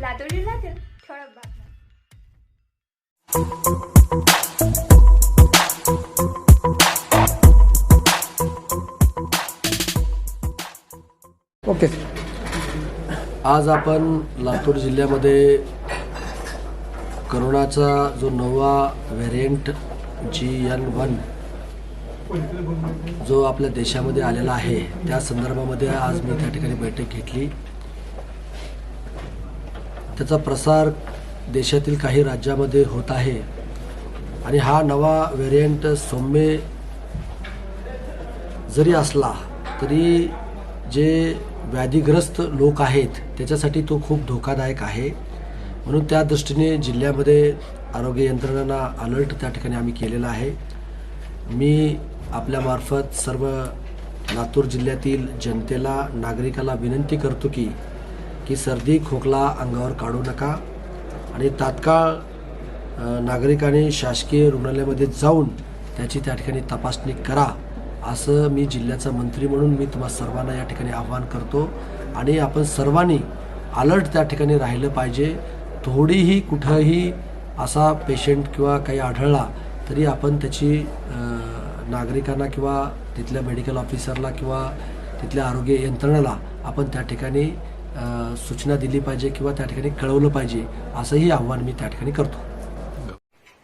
लातूर जिल्ह्यातील ठळक बातम्या ओके. आज आपण लातूर जिल्ह्यामध्ये करोनाचा जो नवा व्हेरियंट जी एन वन जो आपल्या देशामध्ये आलेला आहे त्या संदर्भामध्ये आज मी त्या ठिकाणी बैठक घेतली. त्याचा प्रसार देशातील काही राज्यामध्ये होत आहे. आणि हा नवा व्हेरियंट सौम्य जरी असला तरी जे व्याधीग्रस्त लोक आहेत त्याच्यासाठी तो खूप धोकादायक आहे. म्हणून त्या दृष्टीने जिल्ह्यामध्ये आरोग्य यंत्रणांना अलर्ट त्या ठिकाणी आम्ही केलेला आहे. मी आपल्यामार्फत सर्व लातूर जिल्ह्यातील जनतेला नागरिकाला विनंती करतो की की सर्दी खोकला अंगावर काढू नका. आणि तात्काळ नागरिकांनी शासकीय रुग्णालयामध्ये जाऊन त्याची त्या ठिकाणी तपासणी करा असं मी जिल्ह्याचा मंत्री म्हणून मी तुम्हा सर्वांना या ठिकाणी आव्हान करतो. आणि आपण सर्वांनी अलर्ट त्या ठिकाणी राहिलं पाहिजे. थोडीही कुठंही असा पेशंट किंवा काही आढळला तरी आपण त्याची नागरिकांना किंवा तिथल्या मेडिकल ऑफिसरला किंवा तिथल्या आरोग्य यंत्रणेला आपण त्या ठिकाणी सूचना दिली पाहिजे किंवा त्या ठिकाणी कळवलं पाहिजे असंही आव्हान मी त्या ठिकाणी करतो.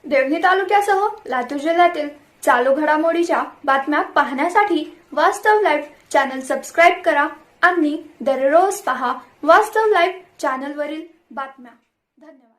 देवणी तालुक्यासह लातूर जिल्ह्यातील चालू घडामोडीच्या बातम्या पाहण्यासाठी वास्तव लाईव्ह चॅनल सबस्क्राईब करा आणि दररोज पहा वास्तव लाईव्ह चॅनलवरील बातम्या. धन्यवाद.